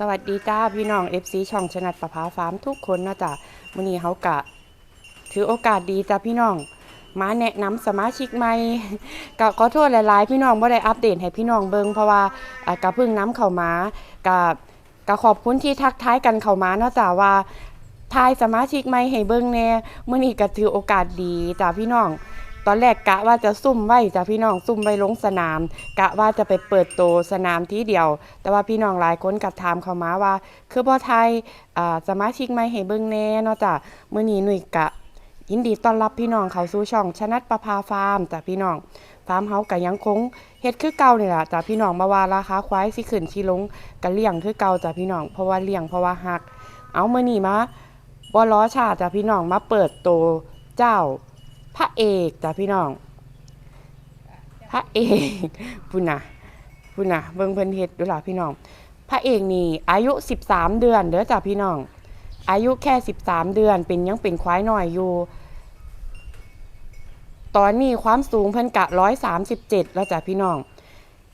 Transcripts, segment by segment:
สวัสดีจ้าพี่น้อง FC ช่องชนัดประภาฟาร์มทุกคนนะจ๊ะมื้อนี้เขากะ ถือโอกาสดีจ้ะพี่น้อง มาแนะนำสมาชิกใหม่กะขอโทษหลายๆ พี่น้องบ่ได้อัปเดตให้พี่น้องเบิ่งเพราะว่ากะเพิ่งน้ำเข้ามากะกะขอบคุณที่ทักทายกันเข้ามาเนาะจ้ะว่าทายสมาชิกใหม่ให้เบิ่งแน่มื้อนี้ก็ถือโอกาสดีจ้ะพี่น้อง ตอนแรกกะว่าจะซุ่มไว้จ้ะพี่น้องซุ่มไว้ลงสนาม กะว่าจะไปเปิดโตสนามที่เดียว แต่ว่าพี่น้องหลายคนกับถามเขามาว่า คือบ่ไทยสมาชิกใหม่ให้เบิ่งแน่เนาะจ้ะมื้อนี้หนุ่ยกะยินดีต้อนรับพี่น้องเข้าสู่ช่องชนัดประภาฟาร์มจ้ะพี่น้องฟาร์มเฮาก็ยังคงเฮ็ดคือเก่านี่ล่ะจ้ะพี่น้องมาว่าราคาควายสิขึ้นสิลงก็เลี้ยงคือเก่าจ้ะพี่น้องเพราะว่าเลี้ยงเพราะว่าฮัก เอามื้อนี้มาบ่ล้อชาจ้ะพี่น้องมาเปิดโตเจ้า พระเอกจ้ะพี่น้อง พระเอกพุ่นน่ะพุ่นน่ะเบิ่งเพิ่นเฮ็ดดูล่ะพี่น้อง พระเอกนี่อายุ 13 เดือนเด้อจ้ะพี่น้อง อายุแค่ 13 เดือนเป็นยังเป็นควายน้อยอยู่ ตอนนี้ความสูงเพิ่นกะ137 แล้วจ้ะพี่น้อง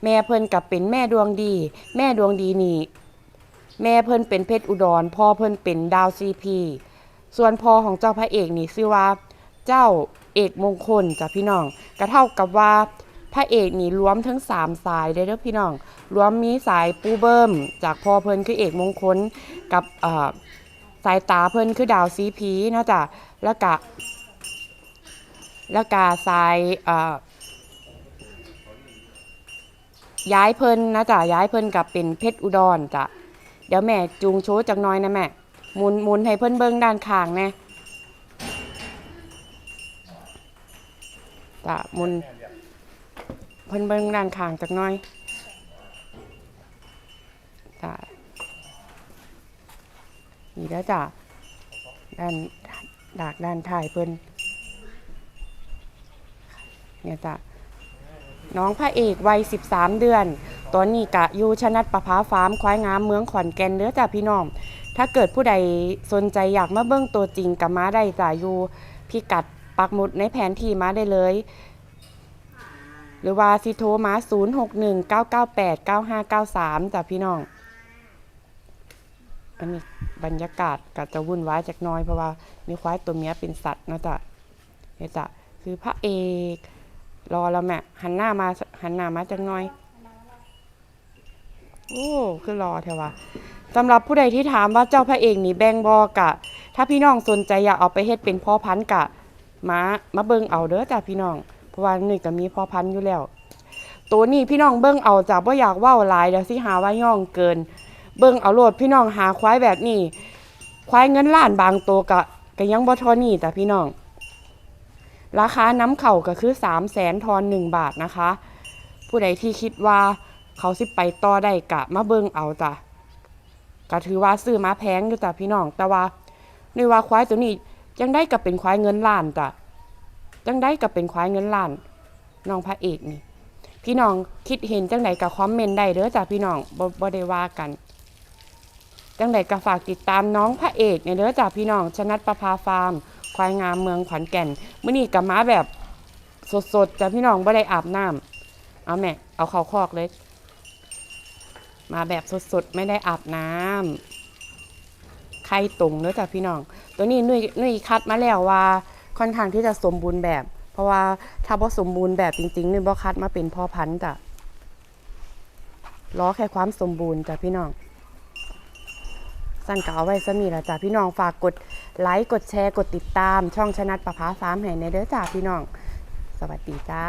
แม่เพิ่นกับเป็นแม่ดวงดี แม่ดวงดีนี่แม่เพิ่นเป็นเพชรอุดร พ่อเพิ่นเป็นดาวซีพี ส่วนพ่อของเจ้าพระเอกนี่ชื่อว่า เจ้า เอกมงคลจ้ะพี่น้องก็เท่ากับว่าพระเอกนี่รวมทั้งสามสายเลยเด้อพี่น้อง รวมมีสายปูเบิ้ม จากพ่อเพิ่นคือเอกมงคลกับสายตาเพิ่นคือดาวซีพีนะจ๊ะแล้วก็แล้วก็สายย้ายเพิ่นนะจ๊ะย้ายเพิ่นกับเป็นเพชรอุดรจ้ะเดี๋ยวแม่จูงโชว์จักน้อยนะแม่มุนมุนให้เพิ่นเบิ่งด้านข้างแน่ จ้ะมุนเพิ่นเบิ่งด้านข้างจักหน้อยจ้ะนี่แล้วจ้ะด้านดากด้านท้ายเพิ่นเนี่ยจ้ะน้องพระเอกวัย 13 เดือน ตอนนี้กะอยู่ชนัดประภาฟาร์มควายงามเมืองขอนแก่นเด้อจ้ะพี่น้อง ถ้าเกิดผู้ใดสนใจอยากมาเบิ่งตัวจริงกับมาได้จ้ะอยู่พิกัด ปักหมุดในแผนที่มาได้เลย หรือว่าสิโทรมา 0619989593จ้ะพี่น้อง อันนี้บรรยากาศก็จะวุ่นวายจักหน้อยเพราะว่ามีควายตัวเมียเป็นสัตว์นะจ๊ะเนี่ยจ้ะคือพระเอกรอแล้วแม่หันหน้ามาหันหน้ามาจังหน่อย โอ้คือรอเถอะวะสำหรับผู้ใดที่ถามว่าเจ้าพระเอกนี่แบ่งบอกะ ถ้าพี่น้องสนใจอยากเอาไปเฮ็ดเป็นพ่อพันธุ์กะ มามาเบิ่งเอาเด้อจ้ะพี่น้อง เพราะว่านี่ก็มีพ่อพันธุ์อยู่แล้ว ตัวนี้พี่น้องเบิ่งเอาจ้ะบ่อยากว้าหลายเดี๋ยวสิหาว่าย่องเกิน เบิ่งเอาโลดพี่น้องหาควายแบบนี้ ควายเงินล้านบางตัวกะก็ยังบ่ทอนี่แต่พี่น้อง ราคาน้ำเข่าก็คือ3 0 0แสนทอน1บาทนะคะ ผู้ใดที่คิดว่าเขาสิไปต่อได้กะมาเบิ่งเอาจ้ะก็ถือว่าซื้อมาแพงอยู่จ้ะพี่น้อง แต่ว่าในว่าควายตัวนี้ จังได้กับเป็นควายเงินล้านจ้ะจังได้กับเป็นควายเงินล้านน้องพระเอกนี่ พี่น้องคิดเห็นจังไหนกับคอมเมนต์ได้เด้อจ้ะพี่น้องบ่บ่ได้ว่ากัน จังไหนก็ฝากติดตามน้องพระเอกเนี่ยเด้อจ้ะพี่น้องชนัดประภาฟาร์ม ควายงามเมืองขอนแก่นมื้อนี้กับม้าแบบสดๆจ้ะพี่น้องบ่ได้อาบน้ำเอาแม่เอาเข้าคอกเลย มาแบบสดๆ ไม่ได้อาบน้ำ ไข่ตรงเด้อจ้ะพี่น้อง ตัวนี้นุ่ยนุ่ยคัดมาแล้วว่าค่อนข้างที่จะสมบูรณ์แบบ เพราะว่าถ้าบ่สมบูรณ์แบบจริงๆนุ่ยบ่คัดมาเป็นพ่อพันธุ์จ้ะรอแค่ความสมบูรณ์จ้ะพี่น้องสั้นก็เอาไว้ซะมีละจ้ะพี่น้องฝากกดไลค์กดแชร์กดติดตาม ช่องชนัดประภาฟาร์มให้ในเด้อจ้าพี่น้อง สวัสดีจ้า